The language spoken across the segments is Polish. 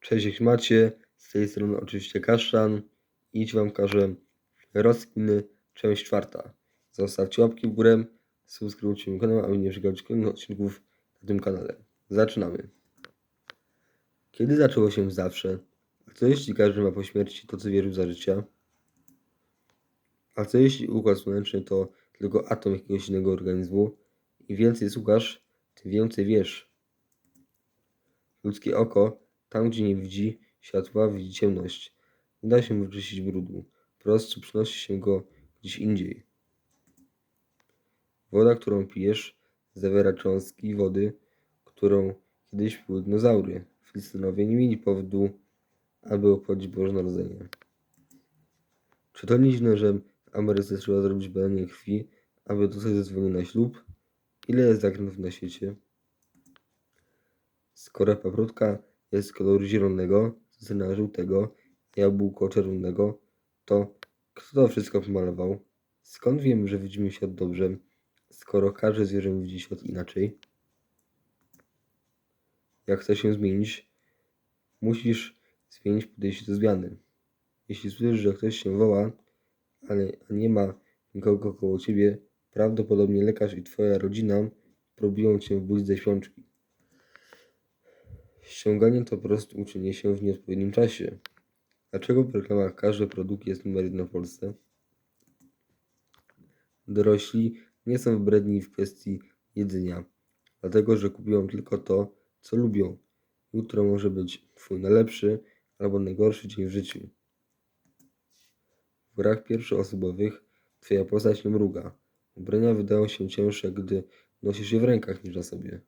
Cześć, jak macie? Z tej strony oczywiście Kaszan i dziś Wam każę rozkminy, część czwarta. Zostawcie łapki w górę, subskrybujcie mój kanał, aby nie przegapić kolejnych odcinków na tym kanale. Zaczynamy. Kiedy zaczęło się zawsze? A co jeśli każdy ma po śmierci to, co wierzył za życia? A co jeśli układ słoneczny to tylko atom jakiegoś innego organizmu? Im więcej słuchasz, tym więcej wiesz. Ludzkie oko, tam gdzie nie widzi światła, widzi ciemność. Nie da się wyczyścić brudu. Po prostu przynosi się go gdzieś indziej. Woda, którą pijesz, zawiera cząstki wody, którą kiedyś piły dinozaury. Filistynowie nie mieli powodu, aby obchodzić Boże Narodzenie. Czy to nie dziwne, że w Ameryce trzeba zrobić badanie krwi, aby dostać zezwolenie na ślub? Ile jest zakrętów na świecie? Skoro paprotka jest koloru zielonego, cytryna żółtego, jabłko czerwonego, to kto to wszystko pomalował? Skąd wiemy, że widzimy świat dobrze, skoro każde zwierzę widzi świat inaczej? Jak chcesz się zmienić, musisz zmienić podejście do zmiany. Jeśli słyszysz, że ktoś się woła, ale nie ma nikogo koło ciebie, prawdopodobnie lekarz i twoja rodzina próbują cię wbudzić ze śpiączki. Ściąganie to po prostu się w nieodpowiednim czasie. Dlaczego w reklamach każdy produkt jest numer jeden w Polsce? Dorośli nie są wybredni w kwestii jedzenia, dlatego że kupują tylko to, co lubią. Jutro może być twój najlepszy albo najgorszy dzień w życiu. W grach pierwszoosobowych twoja postać nie mruga. Ubrania wydają się cięższe, gdy nosisz je w rękach niż na sobie.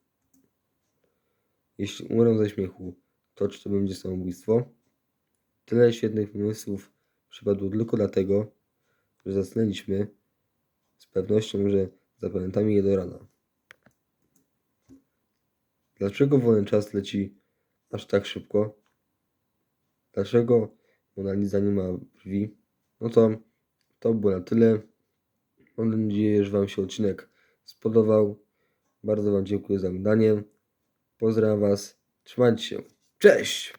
Jeśli umrę ze śmiechu, to czy to będzie samobójstwo? Tyle świetnych pomysłów przypadło tylko dlatego, że zasnęliśmy z pewnością, że zapamiętamy je do rana. Dlaczego wolny czas leci aż tak szybko? Dlaczego Mona Lisa nie ma brwi? No to to było na tyle. Mam nadzieję, że Wam się odcinek spodobał. Bardzo Wam dziękuję za oglądanie. Pozdrawiam Was. Trzymajcie się. Cześć!